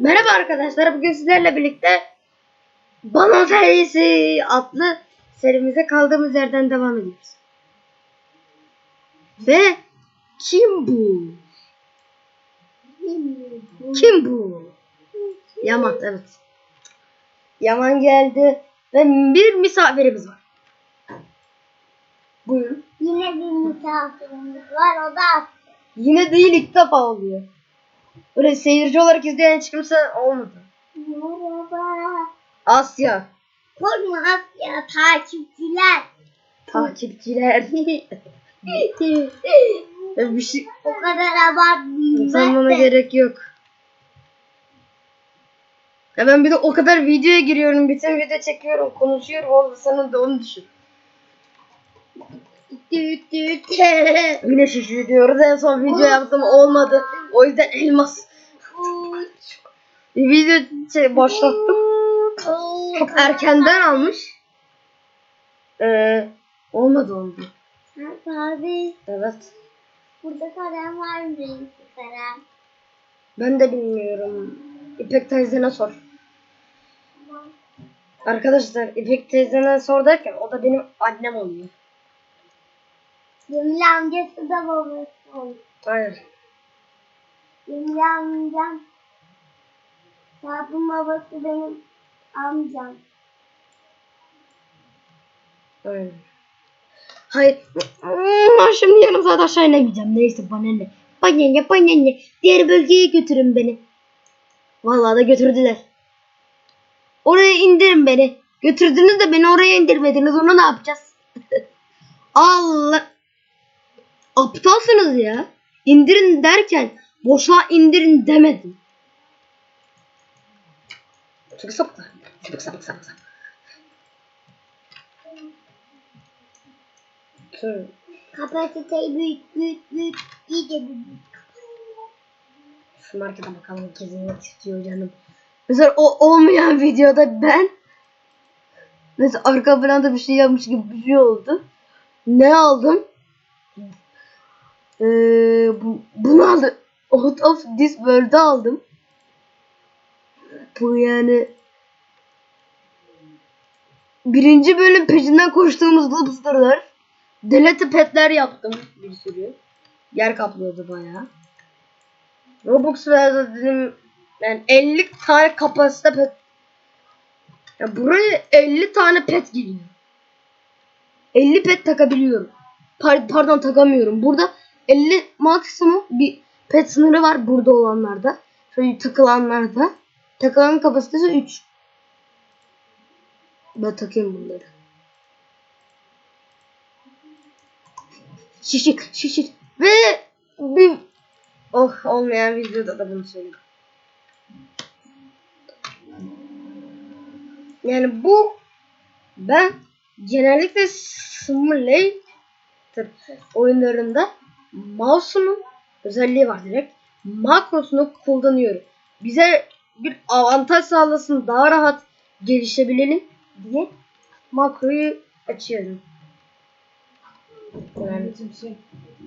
Merhaba arkadaşlar. Bugün sizlerle birlikte Bana Serisi adlı serimize kaldığımız yerden devam ediyoruz. Ve kim bu? Kim bu? Yaman evet. Yaman geldi ve bir misafirimiz var. Buyurun. Yine bir misafirimiz var o da Yine değil ilk defa oluyor. Böyle seyirci olarak izleyen hiç kimse olmadı. Merhaba. Asya. Korkma Asya takipçiler. Takipçiler. Bir şey o kadar abartmayayım sanmana gerek yok. Ya ben bir de o kadar videoya giriyorum, bütün video çekiyorum, konuşuyorum. Oğlum sen de onu düşün. Düt düt. Yine şişi diyoruz. En son video yaptım olmadı. O yüzden elmas. Video şey, başlattım. Çok erkenden almış. Ee, olmadı oldu. Abi Evet. burada kalem var mı kalem? Ben de bilmiyorum. İpek teyzene sor. Arkadaşlar İpek teyzene sor derken o da benim annem oluyor. Cemile amcası da babası oldu. Aynen. Cemile amcam. Sarp'ın babası benim amcam. Hayır. Hmm, Şimdi yarım saat aşağı inemeyeceğim. Neyse bana ne. Bana ne bana ne. Diğer bölgeye götürün beni. Vallahi da götürdüler. Oraya indirin beni. Götürdünüz de beni oraya indirmediniz. Onu ne yapacağız? Allah. Aptalsınız ya. İndirin derken boşa indirin demedim. Sapık sapık. Sapık sapık sapık sapık. Tüh. Kapasiteyi büyüt büyüt büyüt. İyice büyüt. Şu markete bakalım kesinlikle istiyor canım. Mesela o olmayan videoda ben mesela arka planda bir şey yapmış gibi bir şey oldu. Ne aldım? Ee, bu, bunu aldım. Out of this world'ı aldım. Bu yani birinci bölüm peşinden koştuğumuz lobsterlar. Delete petler yaptım bir sürü. Yer kaplıyordu bayağı. Robux verdi dedim yani 50 tane kapasite pet. Ya buraya 50 tane pet giriyor. 50 pet takabiliyorum. Par- pardon takamıyorum. Burada 50 maksimum bir pet sınırı var burada olanlarda. Şöyle takılanlarda. Takılan kapasitesi 3. Ben takayım bunları. Şişir, şişir. Ve bir Oh olmayan videoda da bunu söyledim. Yani bu ben genellikle simulator oyunlarında mouse'umun özelliği var direkt. Makrosunu kullanıyorum. Bize bir avantaj sağlasın daha rahat gelişebilelim diye makroyu açıyorum. Yani şey,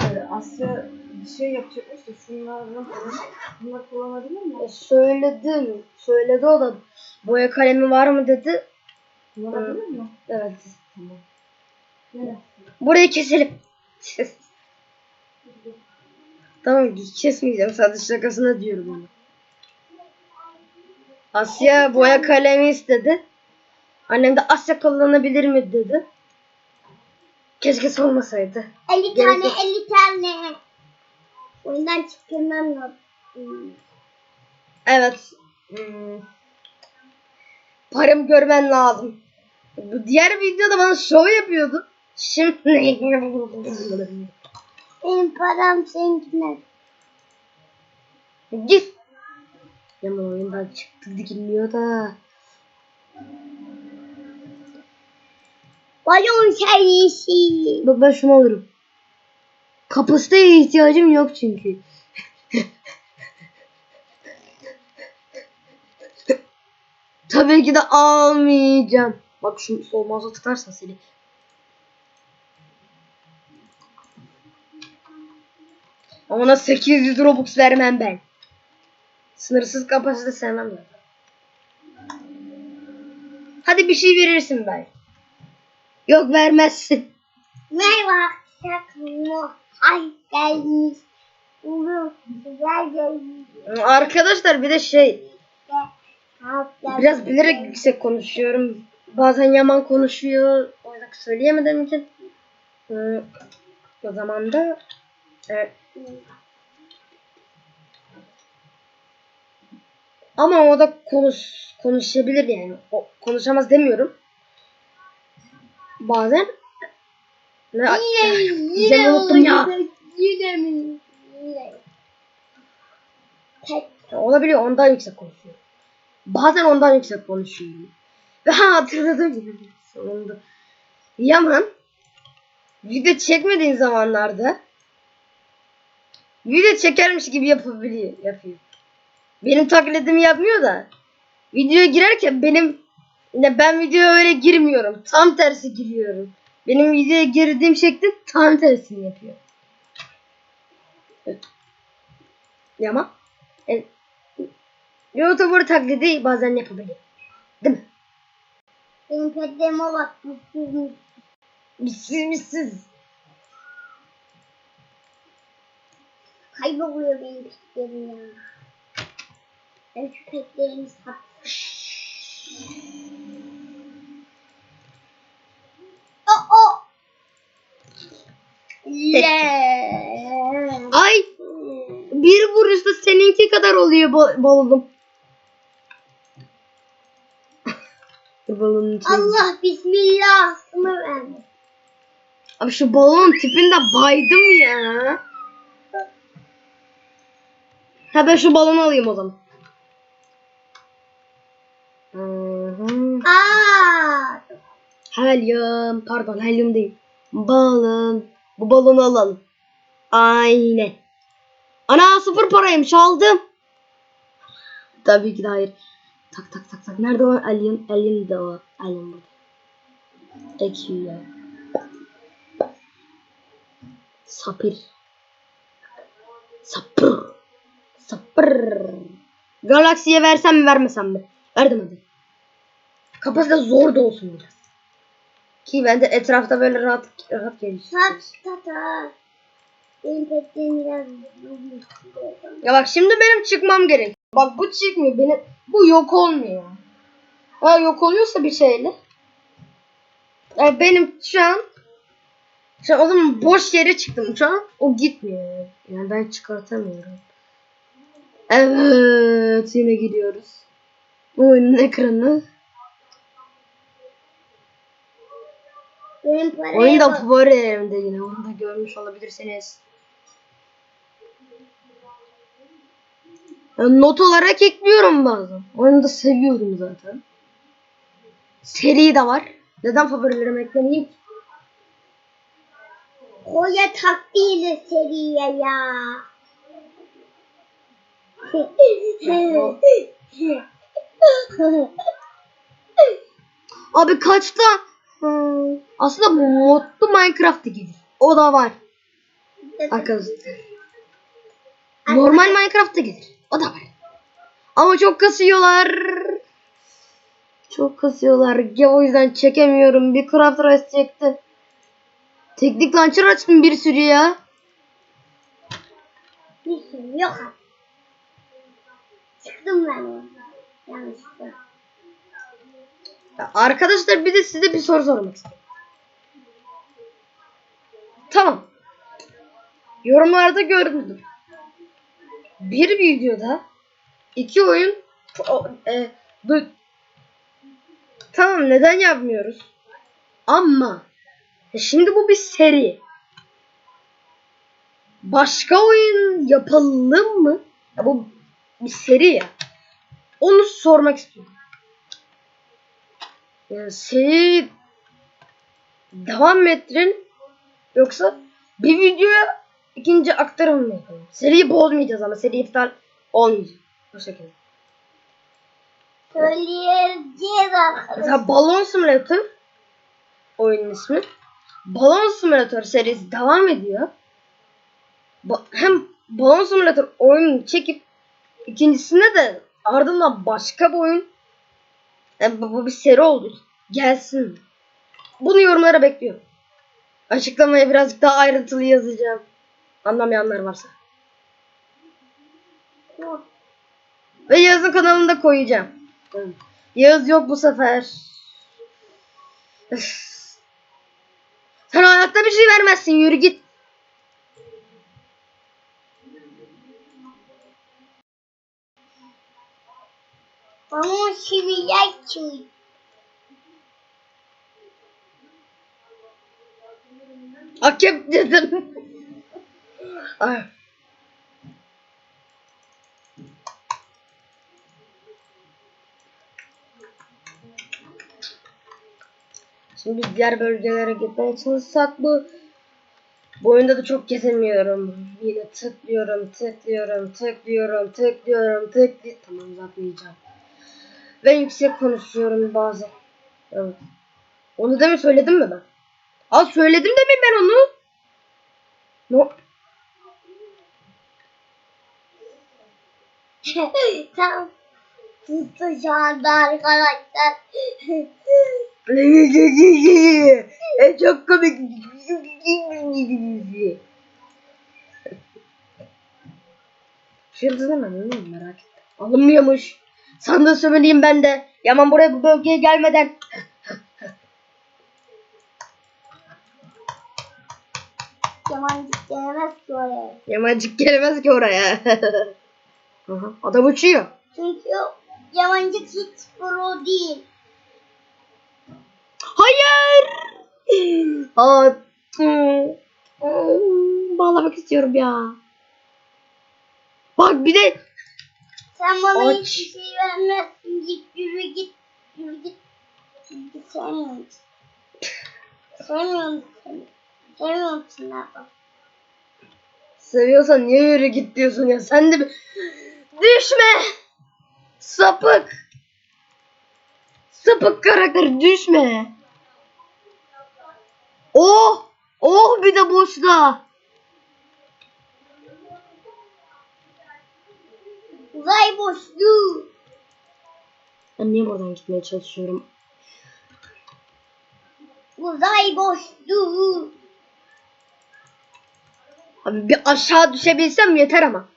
e, Asya bir şey yapacakmış da şunlardan bunları kullanabilir mi? E, söyledim. Söyledi o da. Boya kalemi var mı dedi. Kullanabilir mi? Evet. Tamam. Burayı keselim. tamam kesmeyeceğim. Sadece şakasına diyorum onu. Asya boya kalemi istedi. Annem de Asya kullanabilir mi dedi. Keşke sormasaydı. 50 Gerek tane yok. 50 tane. Oyundan çıkılmam lazım. Evet. Hmm. Paramı görmen lazım. Bu diğer videoda bana şov yapıyordu. Şimdi Benim param seninkiler. git. Yaman oyundan çıktı dikilmiyor da. Balon serisi. Bak ben şunu alırım. Kapasiteye ihtiyacım yok çünkü. Tabii ki de almayacağım. Bak şu sol mouse'a tıklarsan seni. Ona 800 Robux vermem ben. Sınırsız kapasite sevmem ben. Hadi bir şey verirsin ben. Yok vermezsin. Merhaba. Ay gelmiş. Arkadaşlar bir de şey Biraz bilerek yüksek konuşuyorum. Bazen yaman konuşuyor. O yüzden söyleyemediğim için. Ee, o zaman da e, ama o da konuş konuşabilir yani. O konuşamaz demiyorum. Bazen ne Yine Yine unuttum ya. Yine mi? Yine. Tek. Olabiliyor ondan yüksek konuşuyor. Bazen ondan yüksek konuşuyorum. Ve ha hatırladım yine sonunda. Yaman video çekmediğin zamanlarda video çekermiş gibi yapabiliyor, yapıyor. Benim taklidimi yapmıyor da videoya girerken benim ne ben videoya öyle girmiyorum. Tam tersi giriyorum. Benim videoya girdiğim şeklin tam tersini yapıyor. Yaman. E, YouTuber taklidi bazen yapabiliyor. Değil mi? Benim petlerime bak. Mutsuz Missiz Kayboluyor benim petlerim ya. Ben şu petlerimi sat. O o. Le. Ay bir vuruşta seninki kadar oluyor bal- balonum. Balonun içine- Allah bismillah. Abi şu balonun tipinde baydım ya. Ha ben şu balonu alayım o zaman. Aa. Helyum. Pardon helyum değil. Balon. Bu balonu alalım. Aynen. Ana sıfır paraymış aldım. Tabii ki de hayır. Tak tak tak tak. Nerede o alien? Alien de o. Alien burada. Ekiyor. Sapir. Sapır. Sapır. Galaksiye versem mi vermesem mi? Verdim hadi. Kapasite zor da olsun biraz. Ki ben de etrafta böyle rahat rahat geliştireyim. Sat tata. Benim petlerim biraz. Ya bak şimdi benim çıkmam gerek. Bak bu çıkmıyor. Benim bu yok olmuyor. Ha yok oluyorsa bir şeyle. Ya benim şu an şu an o zaman boş yere çıktım şu an. O gitmiyor. Yani ben çıkartamıyorum. Evet yine gidiyoruz. Bu oyunun ekranı. Benim paraya Oyun bak. da var elimde yine. Onu da görmüş olabilirsiniz. Yani not olarak ekliyorum bazen. Oyunu da seviyorum zaten. Seri de var. Neden favorilerime eklemeyeyim ki? Koya taktiğiyle seriye ya. Abi kaçta? Hmm, aslında modlu Minecraft'ta gelir. O da var arkadaşlar. Normal Minecraft'ta gelir. O da var. Ama çok kasıyorlar. Çok kasıyorlar. Ya o yüzden çekemiyorum. Bir Craft Race çektim. Teknik launcher açtım bir sürü ya. Bir sürü yok. Çıktım ben. Yanlışlıkla. Ya Arkadaşlar bir de size bir soru sormak istiyorum. Tamam. Yorumlarda gördüm. Bir videoda iki oyun e, du- tamam neden yapmıyoruz? Ama e, şimdi bu bir seri. Başka oyun yapalım mı? Ya bu bir seri ya. Onu sormak istiyorum. Yani seri devam mı ettirin yoksa bir videoya ikinci aktarım mı yapalım? Seriyi bozmayacağız ama seri iptal olmayacak. Bu şekilde. Söyleyeceğiz arkadaşlar. Mesela Balon Simulator oyunun ismi. Balon Simulator serisi devam ediyor. Ba- hem Balon Simulator oyununu çekip İkincisinde de ardından başka bir oyun. Yani bu, bir seri oldu. Gelsin. Bunu yorumlara bekliyorum. Açıklamaya birazcık daha ayrıntılı yazacağım. Anlamayanlar varsa. Ve Yağız'ın kanalında koyacağım. Yağız yok bu sefer. Sen hayatta bir şey vermezsin. Yürü git. Bana çiviler çivi. Akep dedim. Ay. Şimdi biz diğer bölgelere gitmeye çalışsak bu bu oyunda da çok gezemiyorum. Yine tıklıyorum, tıklıyorum, tıklıyorum, tıklıyorum, tıklıyorum. Tamam uzatmayacağım. Ve yüksek konuşuyorum bazen. Evet. Onu da mı söyledim mi ben? Aa söyledim de mi ben onu? No. Tam tuttu şu anda arkadaşlar. e, çok komik. Ben onu merak ettim. Alınmıyormuş. Sandığı sömüreyim ben de. Yaman buraya bu bölgeye gelmeden. Yamancık gelemez ki oraya. Yamancık gelemez ki oraya. Aha, adam uçuyor. Çünkü yamancık hiç pro değil. Hayır. Aa, hmm, hmm, bağlamak istiyorum ya. Bak bir de Sen bana Aç. hiçbir şey vermezsin. Git yürü git. Yürü git. Sevmiyorum. Sevmiyorum seni. Sevmiyorum seni abla. seviyorsan niye yürü git diyorsun ya. Sen de düşme. Sapık. Sapık karakter düşme. Oh! Oh bir de boşta. Uzay boşluğu. Ben niye buradan gitmeye çalışıyorum? Uzay boşluğu. Abi bir aşağı düşebilsem yeter ama.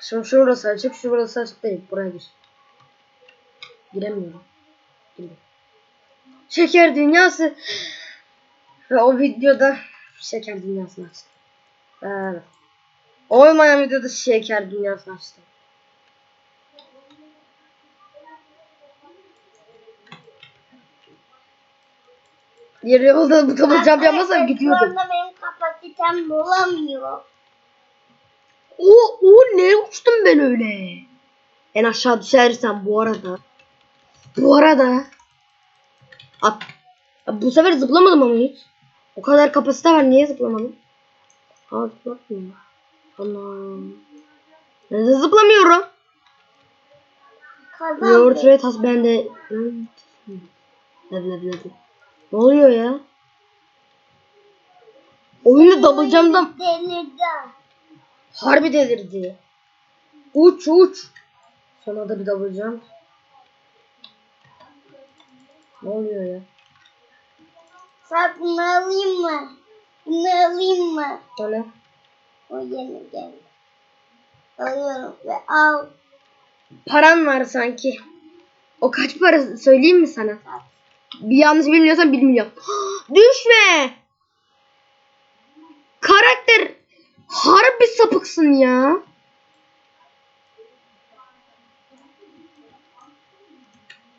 Şimdi şurası açık, şurası açık değil. Buraya gir. Giremiyorum. Girdim. Şeker dünyası. Ve o videoda şeker dünyasını açtım. Evet. Olmayan videoda şeker dünyasını açtım. Diğer yolda bu tabancam yapmasam gidiyordum. Benim kapasitem bulamıyor. O, o ne uçtum ben öyle. En aşağı düşersem bu arada. Bu arada. At. Bu sefer zıplamadım ama hiç. O kadar kapasite var niye zıplamadım? Ha zıplamıyorum. Anam. Neden zıplamıyorum? Kazandı. Yoğurt ve tas bende. Ne oluyor ya? Oyunu double jump'dan Delirdi. Harbi delirdi. Uç uç. Sonra da bir double jump. Ne oluyor ya? Sen bunu alayım mı? Bunu alayım mı? Öyle. O yeni geldi. Alıyorum ve al. Paran var sanki. O kaç para söyleyeyim mi sana? Bir yanlış bilmiyorsan 1 milyon. Düşme. Karakter harbi sapıksın ya.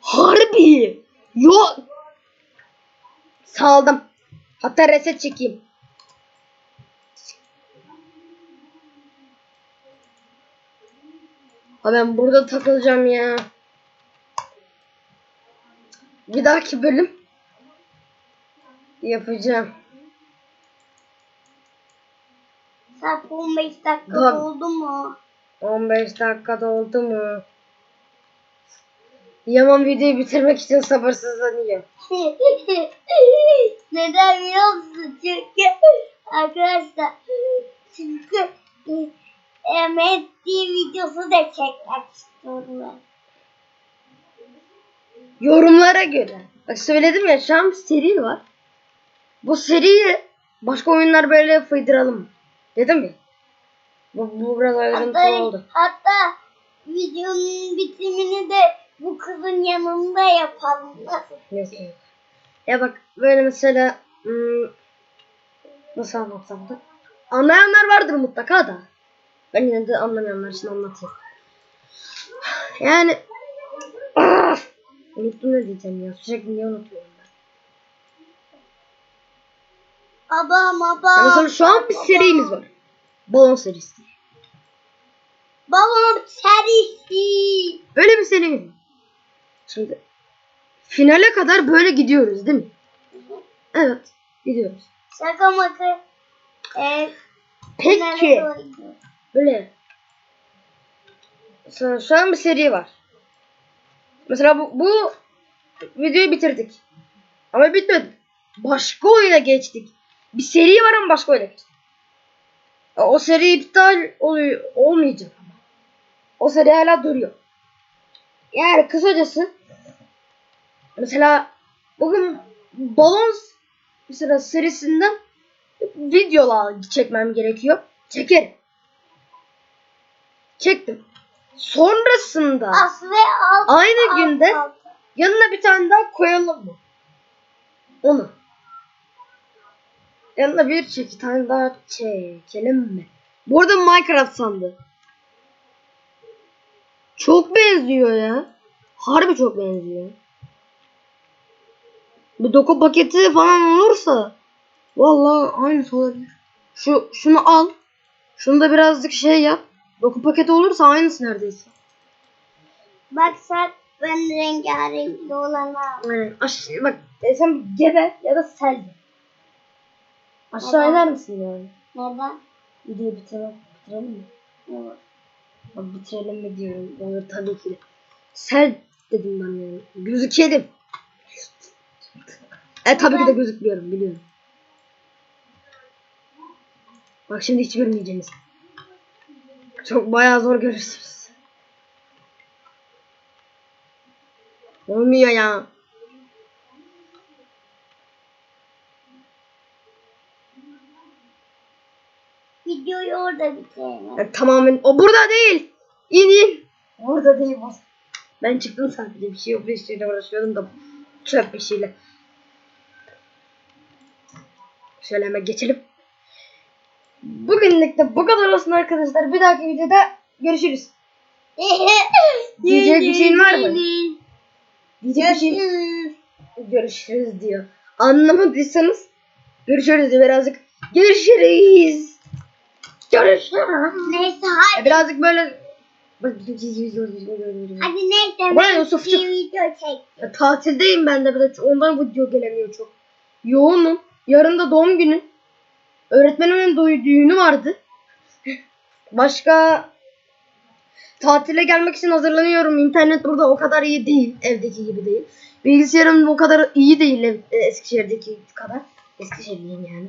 Harbi. Yo. Saldım. Hatta reset çekeyim. Ha ben burada takılacağım ya. Bir dahaki bölüm yapacağım. Saat 15 dakika Tamam. oldu mu? 15 dakika doldu mu? Yaman videoyu bitirmek için sabırsızlanıyor. Neden biliyor musun? Çünkü arkadaşlar çünkü e, videosu da çekmek istiyorum. Yorumlara göre. Bak söyledim ya şu an bir seri var. Bu seriyi başka oyunlar böyle fıydıralım. Dedim ya. Bu, bu biraz ayrıntılı oldu. hatta videonun bitimini de bu kızın yanında yapalım. Nasıl? Yok yok. Ya bak böyle mesela hmm, nasıl anlatsam da anlayanlar vardır mutlaka da ben yine de anlamayanlar için anlatayım. Yani unuttum ne diyeceğim ya sürekli niye unutuyorum ben. Baba baba. Ya mesela şu an bir serimiz var. Balon serisi. Balon serisi. Böyle bir serimiz var. Şimdi finale kadar böyle gidiyoruz değil mi? Evet gidiyoruz. Şaka maka. E, Peki. Böyle. An bir seri var. Mesela bu, bu videoyu bitirdik. Ama bitmedi. Başka oyuna geçtik. Bir seri var ama başka oyuna geçtik. O seri iptal oluyor, olmayacak ama. O seri hala duruyor. Yani kısacası mesela bugün balon mesela serisinden videolar çekmem gerekiyor. Çekerim. Çektim. Sonrasında As ve alt. Aynı alt, günde- alt. yanına bir tane daha koyalım mı? Onu. Yanına bir çeki tane daha çekelim mi? Bu arada Minecraft sandı. Çok benziyor ya. Harbi çok benziyor. Bir doku paketi falan olursa vallahi aynısı olabilir. Şu şunu al. Şunu da birazcık şey yap. Doku paketi olursa aynısı neredeyse. Bak sen ben rengarenk olanı al. Yani aşağı bak e, sen gebe ya da sel. Aşağı Neden? iner misin yani? Neden? Videoyu bitirelim, bitirelim mi? Olur. Bak bitirelim mi diyorum. Olur tabii ki de. Sel dedim ben yani. Gözükelim. E tabii ki de gözükmüyorum biliyorum. Bak şimdi hiç görmeyeceğiniz. Çok bayağı zor görürsünüz. Olmuyor ya. Videoyu orada bitirelim. Ya tamamen o burada değil. İn in. Burada değil bu. Ben çıktım sadece bir şey yok bir şeyle uğraşıyordum da çöp bir şeyle. Şöyle hemen geçelim. Bugünlük de bu kadar olsun arkadaşlar. Bir dahaki videoda görüşürüz. Diyecek bir şeyin var mı? Diyecek bir şey Görüşürüz. diyor. Anlamadıysanız görüşürüz diyor birazcık. Görüşürüz. Görüşürüz. Neyse hadi. Birazcık böyle Bak, Hadi neyse. Ben Yusufçuk. bir video çek. Ya, tatildeyim ben de ondan video gelemiyor çok. Yoğunum. Yarın da doğum günü. Öğretmenimin düğünü vardı. Başka tatile gelmek için hazırlanıyorum. İnternet burada o kadar iyi değil. Evdeki gibi değil. Bilgisayarım o kadar iyi değil ev- e, Eskişehir'deki kadar. Eskişehirliyim yani.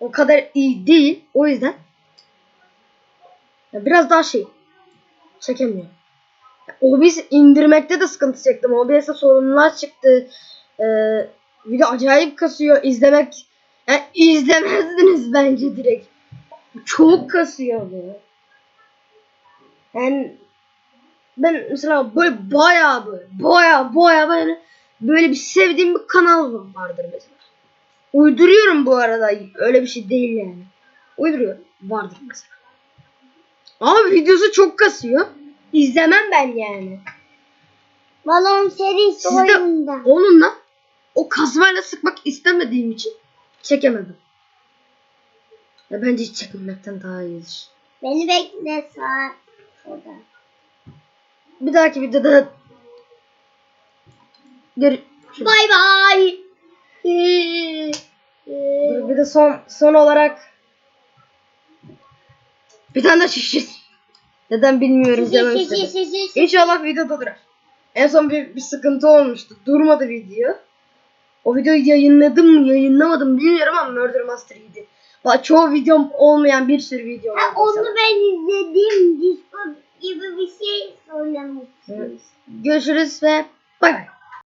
O kadar iyi değil. O yüzden biraz daha şey çekemiyorum. OBS indirmekte de sıkıntı çektim. OBS'de sorunlar çıktı. Ee, video acayip kasıyor. İzlemek yani izlemezdiniz bence direkt. Çok kasıyor bu. Yani ben mesela böyle bayağı böyle bayağı bayağı böyle böyle bir sevdiğim bir kanal vardır mesela. Uyduruyorum bu arada. Öyle bir şey değil yani. Uyduruyorum. Vardır mesela. Ama videosu çok kasıyor. İzlemem ben yani. Balon serisi Siz de oyunda. onunla o kazmayla sıkmak istemediğim için çekemedim. Ya bence hiç çekmemekten daha iyidir. Beni bekle saat. Orada. Bir dahaki videoda gör Bay bay. Dur, bir de son son olarak bir tane daha şişir. Neden bilmiyorum demem istedim. İnşallah videoda durar. En son bir, bir sıkıntı olmuştu. Durmadı video. O videoyu yayınladım mı yayınlamadım mı bilmiyorum ama Murder Master 7 Bak çoğu videom olmayan bir sürü video var. Ha, onu mesela. ben izledim. Disco gibi bir şey söylemiştiniz. Görüşürüz ve bay bay.